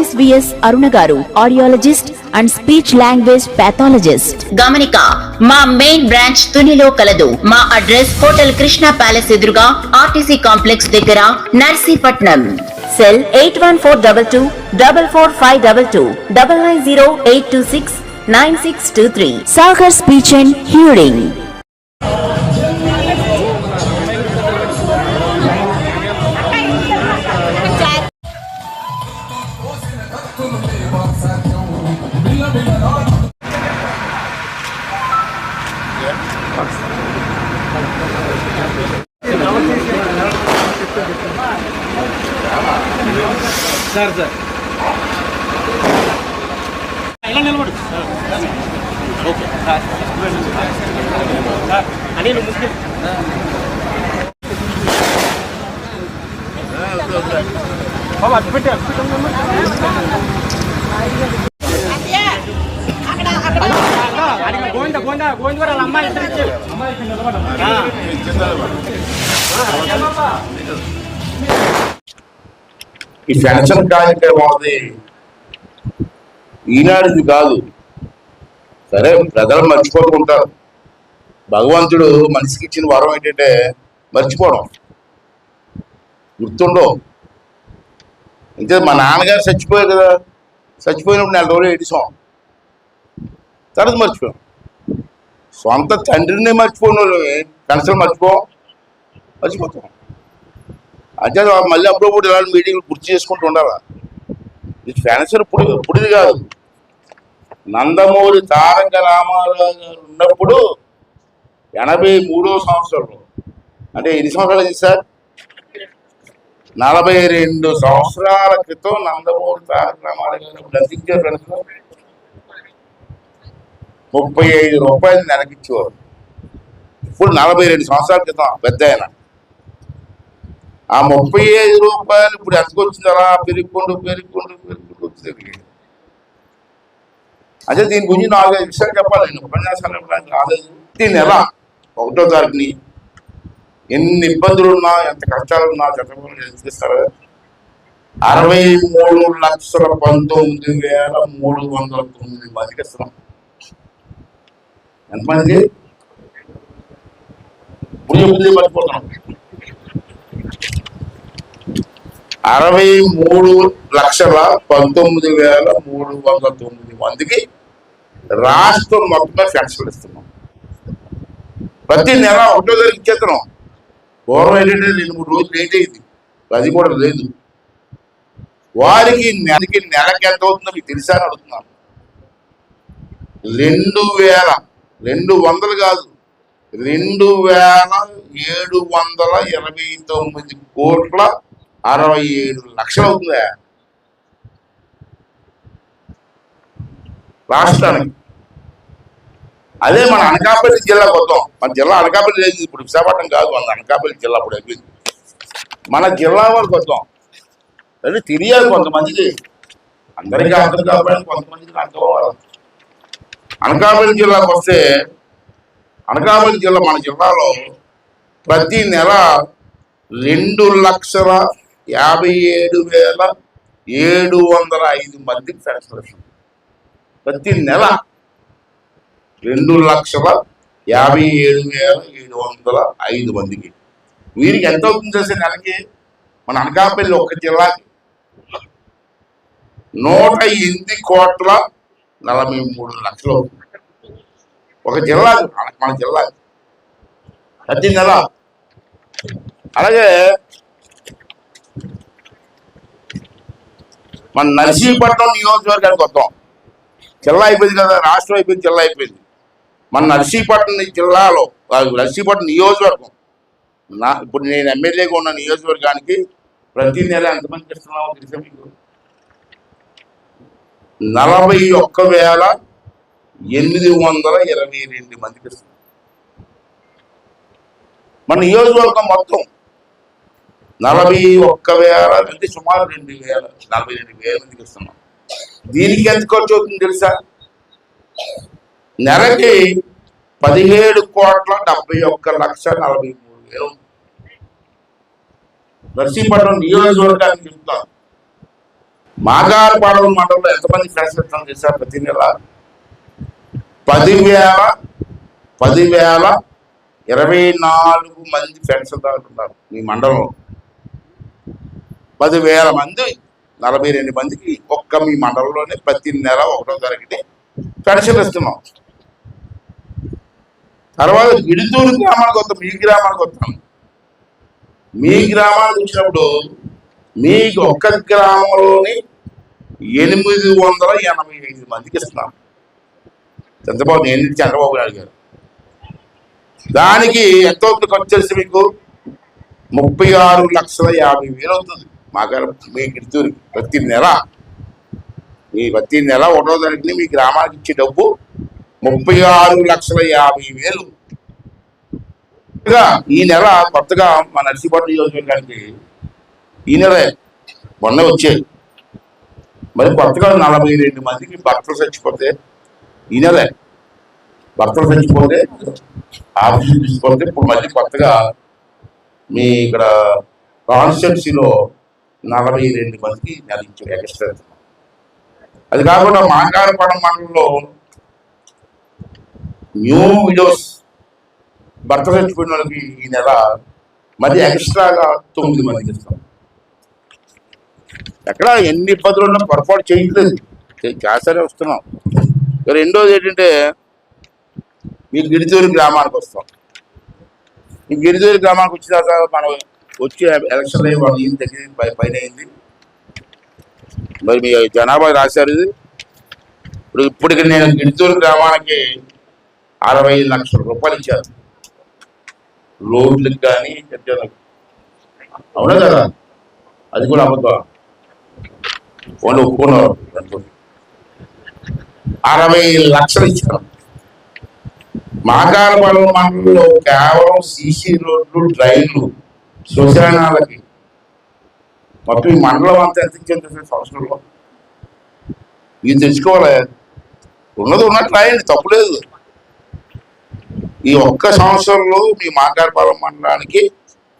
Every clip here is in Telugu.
RSVS Aruna garu audiologist and speech language pathologist. గమనిక మా మెయిన్ బ్రాంచ్ తునిలో కలదు. మా అడ్రస్ హోటల్ కృష్ణ ప్యాలెస్ ఎదురుగా ఆర్టీసీ కాంప్లెక్స్ దగ్గర Narsipatnam. Cell eight one four double two double four five double two double nine zero eight two six nine six two three. Sagar speech and hearing sir sir. ఇలా నిలబడు? ఓకే. సార్ అని నువ్వు ముఖ్యం బాబా అటు పెట్టి అటు పెట్టమ్మా. గోవింద గోవింద వాళ్ళ అమ్మాయి ఇద్దరు ఇచ్చారు? అమ్మాయి. ఈ పెన్షన్ కార్యక్రమం అది ఈనాడిది కాదు. సరే ప్రజలు మర్చిపోతూ ఉంటారు భగవంతుడు మనిషికి ఇచ్చిన వరం ఏంటంటే మర్చిపోవడం. గుర్తుండవు అంటే మా నాన్నగారు చచ్చిపోయారు కదా. చచ్చిపోయినప్పుడు నెల రోజులు ఏడిసాం. తర్వాత మర్చిపోయాం. సొంత తండ్రిని మర్చిపోను కనసలు పెన్షన్ మర్చిపోతాం. అంటే మళ్ళీ అప్పుడప్పుడు ఇలాంటి మీటింగ్లు గుర్తు చేసుకుంటూ ఉండాలా? ఇది ఫ్యాన్సర్ ఇప్పుడు ఇప్పుడుది కాదు. నందమూరి తారక రామారావు గారు ఉన్నప్పుడు ఎనభై మూడో సంవత్సరంలో అంటే ఎన్ని సంవత్సరాలు అయింది సార్? నలభై రెండు సంవత్సరాల క్రితం నందమూరి తారక రామారావు గారు అప్పుడు ఎంత ముప్పై ఐదు రూపాయలు నెలకిచ్చేవారు. ఇప్పుడు నలభై రెండు సంవత్సరాల క్రితం పెద్ద ఆయన. ఆ ముప్పై ఐదు రూపాయలు ఇప్పుడు ఎంతకు వచ్చింది అలా పెరుగుకుంటూ పెరుగుకుంటూ పెరుగుకుంటూ వచ్చింది అదే దీని గురించి నాలుగైదు విషయాలు చెప్పాలి. నేను ఉపన్యాసాలు ఇవ్వడానికి రాలేదు. దీన్ని ఎలా ఒకటో తారీఖుని ఎన్ని ఇబ్బందులు ఉన్నా ఎంత కష్టాలు ఉన్నా చట్టపరంగా ఎదిరిస్తారు అరవై మూడు లక్షల పంతొమ్మిది వేల మూడు వందల తొమ్మిది మందికి ఎంతమంది? ఎంతమందికి ఇప్పుడు మర్చిపోతున్నాం అరవై మూడు లక్షల పంతొమ్మిది వేల మూడు వందల తొమ్మిది మందికి రాష్ట్రం మొత్తం పెన్షన్లు ఇస్తున్నాం. ప్రతి నెల ఒకటో తారీఖు ఇచ్చేస్తున్నాం. పూర్వం ఏంటంటే రెండు మూడు రోజులు లేట్ అయింది. అది కూడా లేదు. వారికి నెలకి నెలకి ఎంత అవుతుందో మీకు తెలుసా అని అడుగుతున్నాను. రెండు వేల రెండు వందలు కాదు. రెండు వేల ఏడు వందల ఇరవై తొమ్మిది కోట్ల అరవై ఏడు లక్షలు అవుతుందా. రాష్ట్రానికి. అదే మన అనకాపల్లి జిల్లాకు వద్దాం మన జిల్లా అనకాపల్లి లేదు. ఇప్పుడు విశాఖపట్నం కాదు. మన అనకాపల్లి జిల్లా ఇప్పుడు అయిపోయింది. మన జిల్లా వరకు వద్దాం అది తెలియాలి కొంతమందికి. అందరికీ అర్థం కాబట్టి కొంతమందికి అర్థం అవ్వాలి. అనకాపల్లి జిల్లాకు వస్తే అనకాపల్లి జిల్లా మన జిల్లాలో ప్రతి నెల రెండు లక్షల యాభై ఏడు వేల ఏడు వందల ఐదు మందికి పెన్షన్ ప్రతి నెల రెండు లక్షల యాభై ఏడు వేల ఏడు వందల ఐదు మందికి. వీరికి ఎంత అవుతుంది చేసే నెలకి? మన అనకాపల్లి ఒక జిల్లాకి నూట ఎనిమిది కోట్ల నలభై మూడు లక్షలు ఒక జిల్లా మన జిల్లా. ప్రతి నెల. అలాగే మన నర్సీపట్నం నియోజకవర్గానికి వద్దాం. జిల్లా అయిపోయింది కదా రాష్ట్రం అయిపోయింది జిల్లా అయిపోయింది. మన నర్సీపట్నం జిల్లాలో నర్సీపట్నం నియోజకవర్గం. నా ఇప్పుడు నేను ఎమ్మెల్యేగా ఉన్న నియోజకవర్గానికి ప్రతి నెల ఎంతమందికి ఇస్తున్నామో తెలుసా మీకు. నలభై ఒక్క వేల ఎనిమిది వందల ఇరవై రెండు మందికి ఇస్తున్నాం మన నియోజకవర్గం మొత్తం నలభై ఒక్క వేల అంటే సుమారు రెండు వేల నలభై రెండు వేల మందికి ఇస్తున్నాం దీనికి ఎంత ఖర్చు అవుతుంది తెలుసా? నెలకి పదిహేడు కోట్ల డెబ్బై ఒక్క లక్ష నలభై మూడు వేలు. నర్సీపట్నం నియోజకవర్గానికి చెప్తాను. మాగారపాలెం మండలంలో ఎంతమంది ఫ్రెండ్స్ ఇస్తాం చేశారు ప్రతి నెల? పదివేల పదివేల ఇరవై నాలుగు మంది ఫ్రెండ్స్ ఉన్నారు మీ మండలంలో. పదివేల మంది నలభై రెండు మందికి ఒక్క మీ మండలంలోనే ప్రతి నెల ఒకటో తారీఖుని పెన్షన్ ఇస్తున్నాం. తర్వాత విడుదూరు గ్రామానికి వస్తాం మీ గ్రామానికి వస్తాం. మీ గ్రామానికి వచ్చినప్పుడు మీకు ఒక్క గ్రామంలోని ఎనిమిది వందల ఎనభై ఐదు మందికి ఇస్తున్నాం. చంద్రబాబు నేను చంద్రబాబు నాయుడు గారు దానికి ఎంతో ఖర్చు తెలుసు మీకు? ముప్పై ఆరు లక్షల యాభై వేలు అవుతుంది. మా గారు మీ గిడుతూరు ప్రతి నెల మీ ప్రతి నెల ఒకటో తారీఖుని మీ గ్రామానికి ఇచ్చే డబ్బు ముప్పై ఆరు లక్షల యాభై వేలు. ఈ నెల కొత్తగా మా నర్సీపట్నం నియోజకవర్గానికి ఈ నెల మొన్న వచ్చేది. మరి కొత్తగా నలభై రెండు మందికి భర్తలు చచ్చిపోతే ఈ నెలే భర్తలు చచ్చిపోతే ఆఫీస్ తీసుకుంటే ఇప్పుడు మళ్ళీ కొత్తగా మీ ఇక్కడ కాన్స్టిట్యున్సీలో నలభై రెండు మందికి నెల ఇచ్చారు ఎక్స్ట్రా. అది కాకుండా మాంగారపడం మండలంలో న్యూ విడోస్ భర్త చచ్చిపోయిన వాళ్ళకి ఈ నెల మళ్ళీ ఎక్స్ట్రాగా తొమ్మిది మందికి ఇస్తాం. ఎక్కడ ఎన్ని ఇబ్బందులు ఉన్నా పొరపాటు చేయట్లేదు చే- చేస్తూనే వస్తున్నాం. ఇక రెండోది ఏంటంటే మీ గిరిజూరి గ్రామానికి వస్తాం. ఈ గిరిజూరి గ్రామానికి వచ్చిన తర్వాత మనం వచ్చి ఎలక్షన్ అయ్యి వాళ్ళు ఏం పైన అయింది. మరి మీ జనాభా రాశారు ఇది. ఇప్పుడు ఇప్పటికి నేను గిరిజూరు గ్రామానికి అరవై లక్షల రూపాయలు ఇచ్చారు రోడ్లకు కానీ అవునా కదా? అది కూడా అబద్ధం. వాళ్ళు ఒప్పుకున్నారు అరవై లక్షలు ఇచ్చారు. మాకాల మండలంలో కేవలం సీసీ రోడ్లు డ్రైన్లు శ్మశానాలకి మొత్తం ఈ మండలం అంతా ఎంత ఇచ్చింది సంవత్సరంలో? ఇది తెచ్చుకోవాలి? ఉన్నది ఉన్నట్టు రాయండి తప్పులేదు ఈ ఒక్క సంవత్సరంలో మీ మాకారపాలెం మండలానికి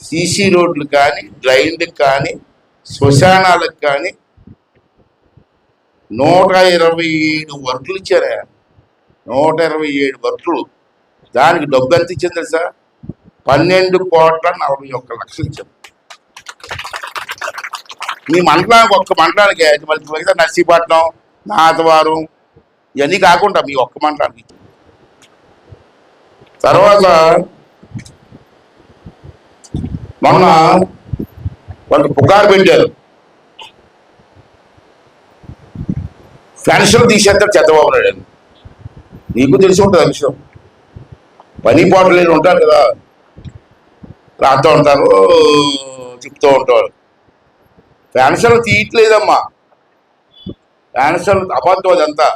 సీసీ రోడ్లు కానీ డ్రైన్లకు కానీ శ్మశానాలకు కానీ నూట ఇరవై ఏడు వర్కులు ఇచ్చారా. నూట ఇరవై ఏడు వర్కులు. దానికి డబ్బు ఎంత ఇచ్చింది తెలుసా? పన్నెండు కోట్ల నలభై ఒక్క లక్షలు ఇచ్చారు మీ మండలానికి ఒక్క మండలానికి మళ్ళీ నర్సీపట్నం నాతవారం ఇవన్నీ కాకుండా మీ ఒక్క మండలానికి. తర్వాత మొన్న వాళ్ళు పుకారు పెట్టారు. పెన్షన్ తీసేస్తాడు చంద్రబాబు నాయుడు నీకు తెలిసి ఉంటుంది ఆ విషయం. పని పాటలు లేని ఉంటారు కదా. రాస్తూ ఉంటారు చెప్తూ ఉంటారు పెన్షన్ తీయట్లేదమ్మా. పెన్షన్ అబద్ధం అదంతా.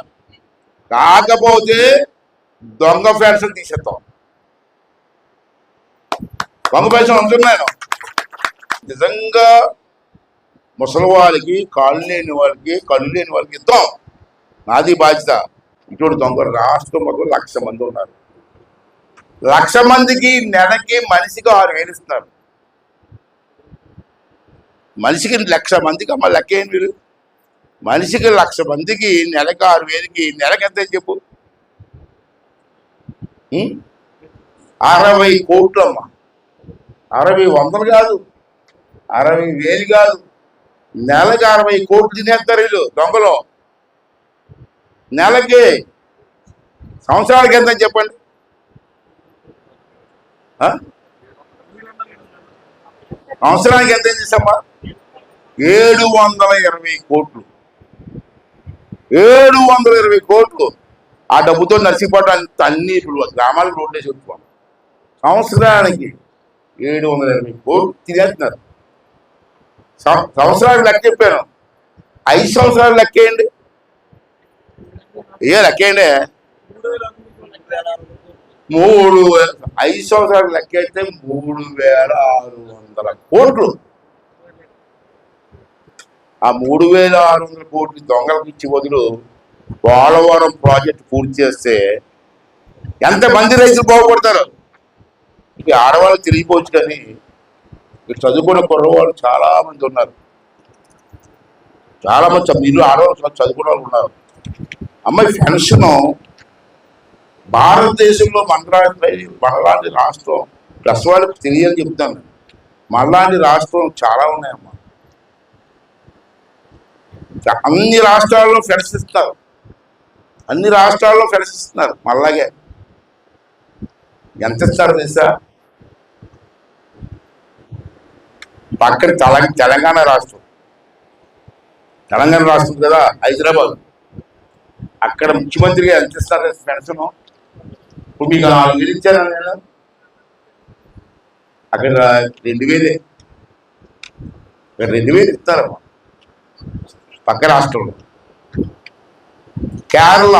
కాకపోతే దొంగ పెన్షన్ తీసేస్తాం దొంగ పెన్షన్ అంటున్నాను. నిజంగా ముసలి వాళ్ళకి కాళ్ళు లేని వాళ్ళకి కళ్ళు లేని వాళ్ళకి ఇద్దాం. నాది బాధ్యత. ఇటువంటి దొంగలు రాష్ట్రం మొత్తం లక్ష మంది ఉన్నారు. లక్ష మందికి నెలకి మనిషికి ఆరు వేలు ఇస్తున్నారు. మనిషికి లక్ష మందికి అమ్మ లెక్క ఏంటి వీరు మనిషికి లక్ష మందికి నెలకి ఆరు వేలకి నెలకి ఎంత అని చెప్పు. అరవై కోట్లు అమ్మ. అరవై వందలు కాదు. అరవై వేలు కాదు. నెలకి అరవై కోట్లు తినేస్తారు వీళ్ళు దొంగలో. నెలకి సంవత్సరాలకి ఎంత చెప్పండి. ఆ? సంవత్సరానికి ఎంత చేసామా ఏడు వందల ఇరవై కోట్లు. ఏడు వందల ఇరవై కోట్లు. ఆ డబ్బుతో నర్సీపట్నం అంత అన్ని ఇప్పుడు గ్రామాలకు రోడ్లే చెప్పుకోం సంవత్సరానికి ఏడు వందల ఇరవై కోట్లు తినేస్తున్నారు. సం- లెక్క చెప్పాను. ఐదు సంవత్సరాలు లెక్కేయండి ఏ లెక్కండి మూడు ఐదు సంవత్సరాలు లెక్క అయితే మూడు వేల ఆరు వందల కోట్లు. ఆ మూడు వేల ఆరు వందల కోట్లు దొంగలకు ఇచ్చి బదులు పోలవరం ప్రాజెక్ట్ పూర్తి చేస్తే ఎంత మంది రైతులు బాగుపడతారు? ఈ ఆడవాళ్ళు తిరిగిపోవచ్చు కానీ ఇక్కడ చదువుకున్న కుర్రవాళ్ళు చాలా మంది ఉన్నారు. చాలా మంది మీరు ఆడవాళ్ళు చదువుకున్న వాళ్ళు ఉన్నారు. అమ్మాయి పెన్షన్ భారతదేశంలో మనలాంటి మనలాంటి రాష్ట్రం ప్లస్ వాళ్ళకి తెలియని చెప్తాను. మనలాంటి రాష్ట్రం చాలా ఉన్నాయమ్మా. అన్ని రాష్ట్రాల్లో ఫెడస్ ఇస్తారు అన్ని రాష్ట్రాల్లో ఫెడస్ ఇస్తున్నారు మళ్ళాగే. ఎంత ఇస్తారు తెలుసా? పక్కన తెలంగాణ రాష్ట్రం. తెలంగాణ రాష్ట్రం కదా హైదరాబాద్. అక్కడ ముఖ్యమంత్రిగా ఎంత ఇస్తారు పెన్షన్ ఇప్పుడు మీకు నాలుగు వేలు ఇచ్చారా నేను? అక్కడ రెండు వేలే. ఇక్కడ రెండు వేలు ఇస్తారమ్మా పక్క రాష్ట్రంలో. కేరళ.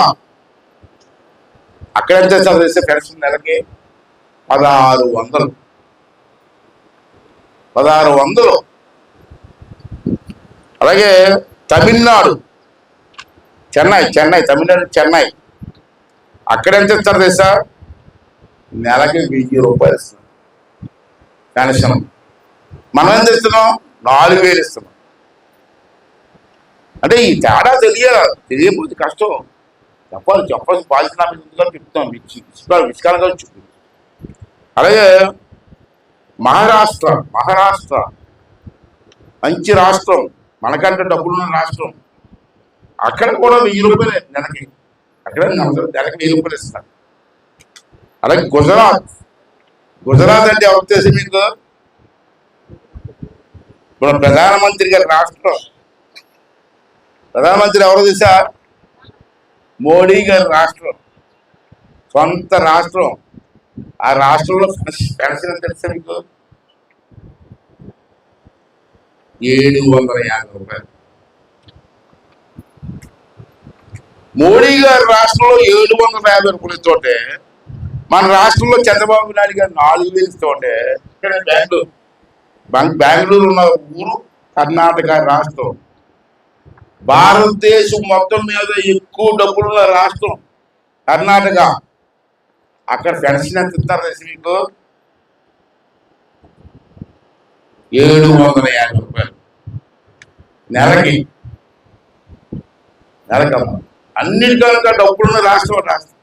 అక్కడ ఎంత ఇస్తారు తెలిస్తే పెన్షన్ నెలకి? పదహారు వందలు. పదహారు వందలు. అలాగే తమిళనాడు. చెన్నై చెన్నై. తమిళనాడు చెన్నై. అక్కడ ఎంత ఇస్తారు తెలుసా? నెలకి వెయ్యి రూపాయలు ఇస్తున్నాం. పెన్షన్ మనం ఎంత ఇస్తున్నాం నాలుగు వేలు ఇస్తున్నాం. అంటే ఈ తేడా తెలియాలి తెలియకపోతే కష్టం. చెప్పాలి చెప్పాల్సిన ఉంది కాబట్టి చెప్తాం. విషయాలు విషయాలుగా చెప్పు అలాగే మహారాష్ట్ర మహారాష్ట్ర. మంచి రాష్ట్రం. మనకంటే డబ్బులున్న రాష్ట్రం. అక్కడ కూడా వెయ్యి రూపాయలే నెలకి. అక్కడ నెలకి వెయ్యి రూపాయలు ఇస్తారు. అలాగే గుజరాత్ గుజరాత్ అంటే ఎవరు మీకు? ఇప్పుడు ప్రధానమంత్రి గారి రాష్ట్రం. ప్రధానమంత్రి ఎవరు తెలుసా? మోడీ గారి రాష్ట్రం. సొంత రాష్ట్రం. ఆ రాష్ట్రంలో పెన్షన్ తెలుసా మీకు? ఏడు వందల యాభై రూపాయలు. మోడీ గారి రాష్ట్రంలో ఏడు వందల యాభై రూపాయలు ఇస్తుంటే మన రాష్ట్రంలో చంద్రబాబు నాయుడు గారు నాలుగు వేలు ఇస్తుంటే ఇక్కడ బెంగళూరు బెంగళూరు ఉన్న ఊరు కర్ణాటక రాష్ట్రం. భారతదేశం మొత్తం మీద ఎక్కువ డబ్బులున్న రాష్ట్రం కర్ణాటక. అక్కడ పెన్షన్ ఎంత ఇస్తారు తెలుసా మీకు? ఏడు వందల యాభై రూపాయలు. నెలకి. నెలకమ్మా. అన్నిటికన్నా డబ్బులున్న రాష్ట్రం రాష్ట్రం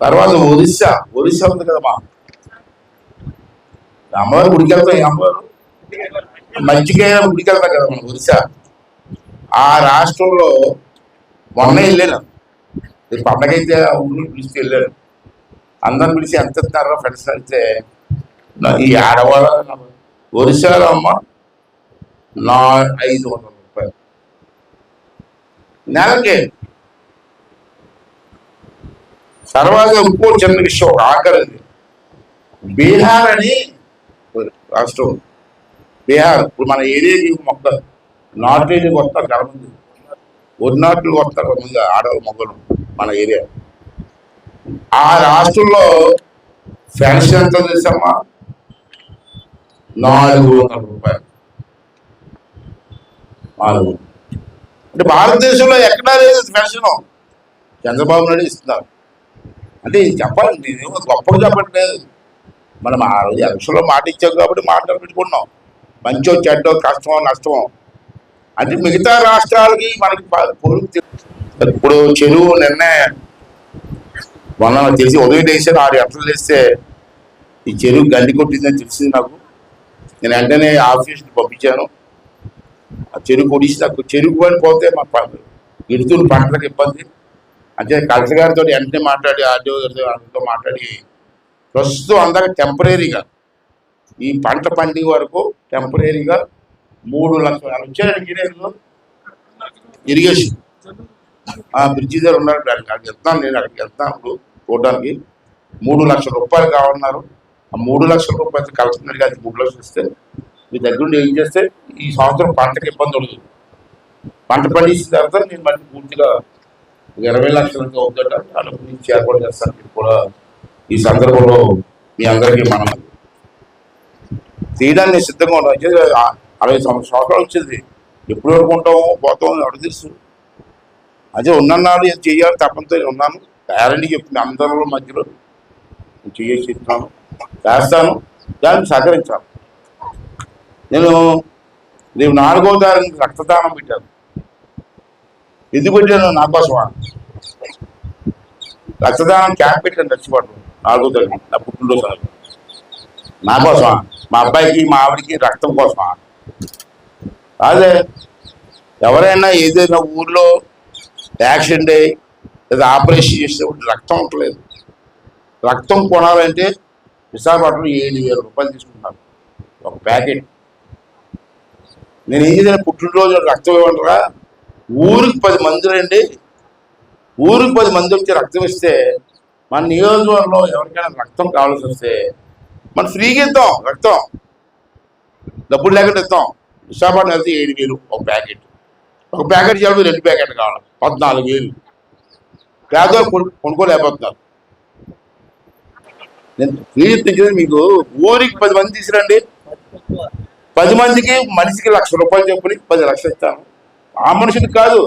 తర్వాత ఒరిస్సా ఒరిస్సా ఉంది కదమ్మా అమ్మవారు గుడికెళ్తాం అమ్మవారు. మంచిగా గుడికెళ్తాం కదా మనం ఒరిస్సా. ఆ రాష్ట్రంలో మొన్న వెళ్ళాను. పండగ అయితే ఆ పిలిచి వెళ్ళాను. అందరిని పిలిచి ఎంత ఇస్తున్నారో ఫ్రెండ్స్ అయితే ఈ ఆడవాళ్ళ ఒరిస్సాలో అమ్మ నా ఐదు వందలు. నెలకి తర్వాత ఇంకో చిన్న విషయం ఒక ఆఖరిది బీహార్ అని రాష్ట్రం. బీహార్ ఇప్పుడు మన ఏరియాకి మొక్క నార్త్ ఏరియాకి వస్తారు చాలా మంది ఒరినాట్లు వస్తారు ముందు ఆడవాళ్ళు మొగ్గలు మన ఏరియా. ఆ రాష్ట్రంలో పెన్షన్ ఎంత తెలుసమ్మా నాలుగు వందల రూపాయలు. నాలుగు అంటే భారతదేశంలో ఎక్కడా లేదు పెన్షన్ చంద్రబాబు నాయుడు ఇస్తున్నారు. అంటే ఇది చెప్పాలి నేనేమో గొప్పగా చెప్పట్లేదు మనం ఆ రోజు ఎలక్షన్లో మాట ఇచ్చాం కాబట్టి మాటలు పెట్టుకున్నాం మంచో చెడ్డో కష్టమో నష్టమో. అంటే మిగతా రాష్ట్రాలకి మనకి పొరుగు ఇప్పుడు చెరువు నిన్నే మొన్న తెలిసి ఉదయం వేసారు ఆరు గంటలు లేస్తే ఈ చెరువు గండి కొట్టిందని తెలిసింది నాకు. నేను వెంటనే ఆఫీస్కి పంపించాను. ఆ చెరుకు కొడిసి నాకు చెరుకు పని పోతే మా ఎడుతున్న పంటలకు ఇబ్బంది. అంటే కలెక్టర్ గారితో వెంటనే మాట్లాడి ఆర్డీఓ గారితో అందరితో మాట్లాడి ప్రస్తుతం అందరికి టెంపరీగా ఈ పంట పండుగ వరకు టెంపరీగా మూడు లక్షలు వచ్చారు ఇంజనీర్లు ఇరిగేషన్. ఆ బ్రిడ్జి దగ్గర ఉన్నారు అక్కడికి వెళ్తాను నేను అక్కడికి వెళ్తాను ఇప్పుడు చూడడానికి. మూడు లక్షల రూపాయలు కావాలన్నారు ఆ మూడు లక్షల రూపాయలు కలుస్తున్నారు కానీ మూడు లక్షలు ఇస్తే మీ దగ్గరుండి ఏం చేస్తే ఈ సంవత్సరం పంటకి ఇబ్బంది ఉండదు. పంట పండించిన తర్వాత నేను మళ్ళీ పూర్తిగా ఇరవై లక్షలకి అవుతుంట వాళ్ళ గురించి ఏర్పాటు చేస్తాను మీరు కూడా ఈ సందర్భంలో మీ అందరికీ మనం తీయడానికి సిద్ధంగా ఉన్నాం. అయితే అరవై సంవత్సరాలు వచ్చింది. ఎప్పుడు వరకు ఉంటామో పోతామో ఎవరు తెలుసు. అదే ఉన్నన్నాడు ఏం చేయాలి తప్పనితో ఉన్నాను. గ్యారంటీ చెప్తుంది అందరిలో మధ్యలో. నేను చేసి చేస్తాను దాన్ని సహకరించాలి. నేను రేపు నాలుగో తారీఖు రక్తదానం పెట్టాను ఎందుకు పెట్టాను? నా కోసమా? రక్తదానం క్యాంప్ పెట్టాను నచ్చిపడు నాలుగో తారీఖు నా పుట్టినరోజు సందర్భంగా. నా కోసమా? మా అబ్బాయికి మా ఆవిడికి రక్తం కోసమా? అదే ఎవరైనా ఏదైనా ఊర్లో యాక్సిడెంట్ అయ్యి లేదా ఆపరేషన్ చేస్తే రక్తం ఉండలేదు. రక్తం కొనాలంటే విశాఖపట్నంలో ఏడు వేల రూపాయలు తీసుకుంటున్నారు. ఒక ప్యాకెట్. నేను ఏం చేసిన పుట్టినరోజు రక్తం ఇవ్వండిరా ఊరికి పది మంది రండి. ఊరికి పది మంది వచ్చి రక్తం ఇస్తే మన నియోజకవర్గంలో ఎవరికైనా రక్తం కావాల్సి వస్తే మనం ఫ్రీగా ఇద్దాం రక్తం. డబ్బులు లేకుండా ఇద్దాం విశాఖపట్నం వెళ్తే ఏడు వేలు ఒక ప్యాకెట్. ఒక ప్యాకెట్ చేయాలి రెండు ప్యాకెట్ కావాలి. పద్నాలుగు వేలు. పేదో కొను కొనుక్కోలేకపోతున్నారు. నేను ఫ్రీ మీకు ఊరికి పది మంది తీసుకురండి. పది మందికి మనిషికి లక్ష రూపాయలు చెప్పుని పది లక్షలు ఇస్తాను. ఆ మనిషికి కాదు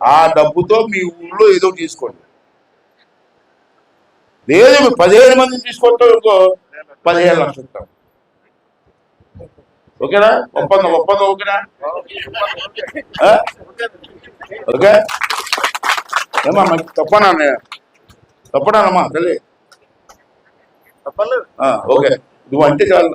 ఆ డబ్బుతో మీ ఊళ్ళో ఏదో తీసుకోండి. లేదు పదిహేను మందిని తీసుకుంటాం ఇంకో పదిహేను లక్షలు ఇస్తాం. ఓకేనా? ఒప్పందం ఒప్పందం ఓకేనా? ఓకే? ఏమా మరి తప్పనా నేను తప్పడానమ్మా తల్లి? ఓకే. నువ్వు అంటే చాలు.